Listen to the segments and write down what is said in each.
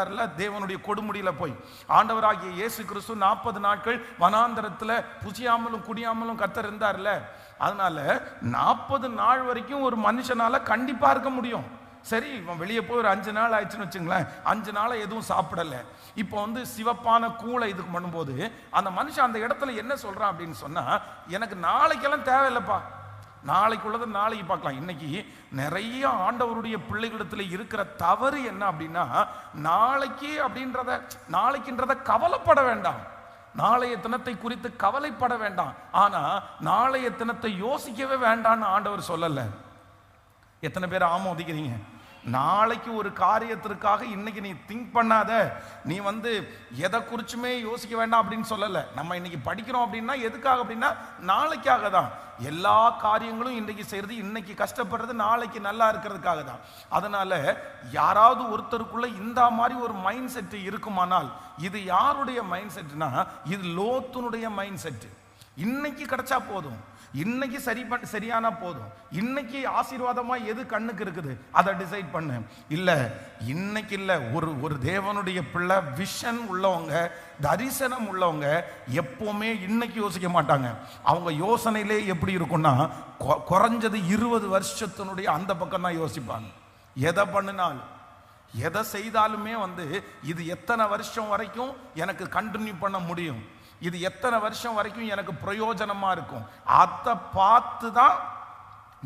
தேவனுடைய கொடுமுடியில் போய். ஆண்டவராகிய இயேசு கிறிஸ்து நாற்பது நாட்கள் வனாந்தரத்தில் புசியாமலும் குடியாமலும் கத்தர் இருந்தார்ல? அதனால நாற்பது நாள் வரைக்கும் ஒரு மனுஷனால கண்டிப்பாக இருக்க முடியும். சரி இவன் வெளியே போய் ஒரு அஞ்சு நாள் ஆயிடுச்சுன்னு வச்சுங்களேன். அஞ்சு நாளாக எதுவும் சாப்பிடல. இப்போ வந்து சிவப்பான கூளை இதுக்கு பண்ணும்போது அந்த மனுஷன் அந்த இடத்துல என்ன சொல்கிறான் அப்படின்னு சொன்னால் எனக்கு நாளைக்கெல்லாம் தேவையில்லைப்பா. நாளைக்கு உள்ளதை நாளைக்கு பார்க்கலாம். இன்னைக்கு நிறைய ஆண்டவருடைய பிள்ளைகளிடத்தில் இருக்கிற தவறு என்ன அப்படின்னா நாளைக்கு அப்படின்றத நாளைக்குன்றத கவலைப்பட வேண்டாம். நாளைய தினத்தை குறித்து கவலைப்பட வேண்டாம். ஆனால் நாளைய தினத்தை யோசிக்கவே வேண்டாம்னு ஆண்டவர் சொல்லலை. எத்தனை பேர் ஆமோதிக்கிறீங்க? நாளைக்கு ஒரு காரியத்திற்காக இன்னைக்கு நீ திங்க் பண்ணாத. நீ வந்து எதை குறிச்சுமே யோசிக்க வேண்டாம் அப்படின்னு சொல்லலை. நம்ம இன்னைக்கு படிக்கிறோம் அப்படின்னா எதுக்காக அப்படின்னா நாளைக்காக தான். எல்லா காரியங்களும் இன்னைக்கு செய்யறது இன்னைக்கு கஷ்டப்படுறது நாளைக்கு நல்லா இருக்கிறதுக்காக தான். அதனால யாராவது ஒருத்தருக்குள்ள இந்த மாதிரி ஒரு மைண்ட் செட்டு இருக்குமானால் இது யாருடைய மைண்ட் செட்டுனா இது லோத்துனுடைய மைண்ட் செட்டு இன்னைக்கு கிடைச்சா போதும். இன்னைக்கு சரி பண் சரியானா போதும். இன்னைக்கு ஆசீர்வாதமா எது கண்ணுக்கு இருக்குது அதை டிசைட் பண்ணு. இல்லை இன்னைக்கு இல்லை ஒரு ஒரு தேவனுடைய பிள்ளை விஷன் உள்ளவங்க தரிசனம் உள்ளவங்க எப்போவுமே இன்னைக்கு யோசிக்க மாட்டாங்க. அவங்க யோசனையிலே எப்படி இருக்கும்னா கொ- குறைஞ்சது இருபது வருஷத்தினுடைய அந்த பக்கம் தான் யோசிப்பாங்க. எதை பண்ணினாலும் எதை செய்தாலுமே வந்து இது எத்தனை வருஷம் வரைக்கும் எனக்கு கண்டினியூ பண்ண முடியும். இது எத்தனை வருஷம் வரைக்கும் எனக்கு பிரயோஜனமாக இருக்கும்? அதை பார்த்து தான்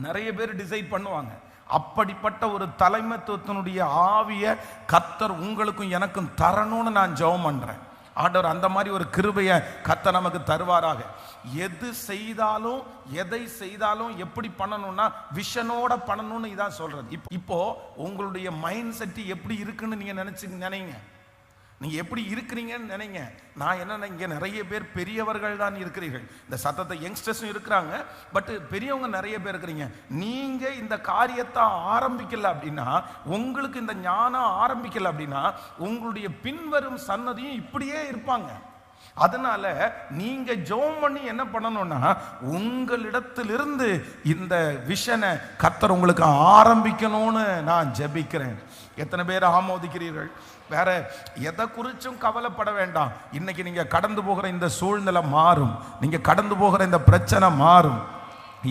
நிறைய பேர் டிசைட் பண்ணுவாங்க. அப்படிப்பட்ட ஒரு தலைமைத்துவத்தினுடைய ஆவிய கத்தர் உங்களுக்கும் எனக்கும் தரணும்னு நான் ஜெபம் பண்ணுறேன் ஆண்டவர் அந்த மாதிரி ஒரு கிருபையை கத்த நமக்கு தருவாராக. எது செய்தாலும் எதை செய்தாலும் எப்படி பண்ணணும்னா விஷனோட பண்ணணும்னு இதான் சொல்றது. இப்போ இப்போ உங்களுடைய மைண்ட் செட்டு எப்படி இருக்குன்னு நீங்க நினைச்சு நினைங்க. நீங்கள் எப்படி இருக்கிறீங்கன்னு நினைங்க. நான் என்னென்ன இங்கே நிறைய பேர் பெரியவர்கள் தான் இருக்கிறீர்கள். இந்த சத்தத்தை யங்ஸ்டர்ஸும் இருக்கிறாங்க. பட் பெரியவங்க நிறைய பேர் இருக்கிறீங்க. நீங்கள் இந்த காரியத்தை ஆரம்பிக்கல அப்படின்னா உங்களுக்கு இந்த ஞானம் ஆரம்பிக்கல அப்படின்னா உங்களுடைய பின்வரும் சன்னதியும் இப்படியே இருப்பாங்க. அதனால நீங்க ஜோம் பண்ணி என்ன பண்ணணும்னா உங்களிடத்திலிருந்து இந்த விஷனை கத்தர் உங்களுக்கு ஆரம்பிக்கணும்னு நான் ஜெபிக்கிறேன். எத்தனை பேர் ஆமோதிக்கிறீர்கள்? வேற எதை குறிச்சும் கவலைப்பட வேண்டாம். இன்னைக்கு நீங்க கடந்து போகிற இந்த சூழ்நிலை மாறும். நீங்க கடந்து போகிற இந்த பிரச்சனை மாறும்.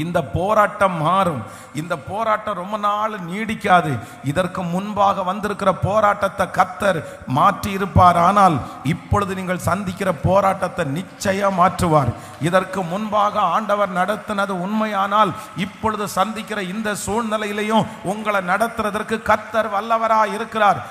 இந்த போராட்டம் மாறும். இந்த போராட்டம் ரொம்ப நாள் நீடிக்காது. இதற்கு முன்பாக வந்திருக்கிற போராட்டத்தை கத்தர் மாற்றி இருப்பார் ஆனால் இப்பொழுது நீங்கள் சந்திக்கிற போராட்டத்தை நிச்சயம் மாற்றுவார். இதற்கு முன்பாக ஆண்டவர் நடத்தினது உண்மையானால் இப்பொழுது சந்திக்கிற இந்த சூழ்நிலையிலையும் உங்களை நடத்துறதற்கு கத்தர் வல்லவராக இருக்கிறார்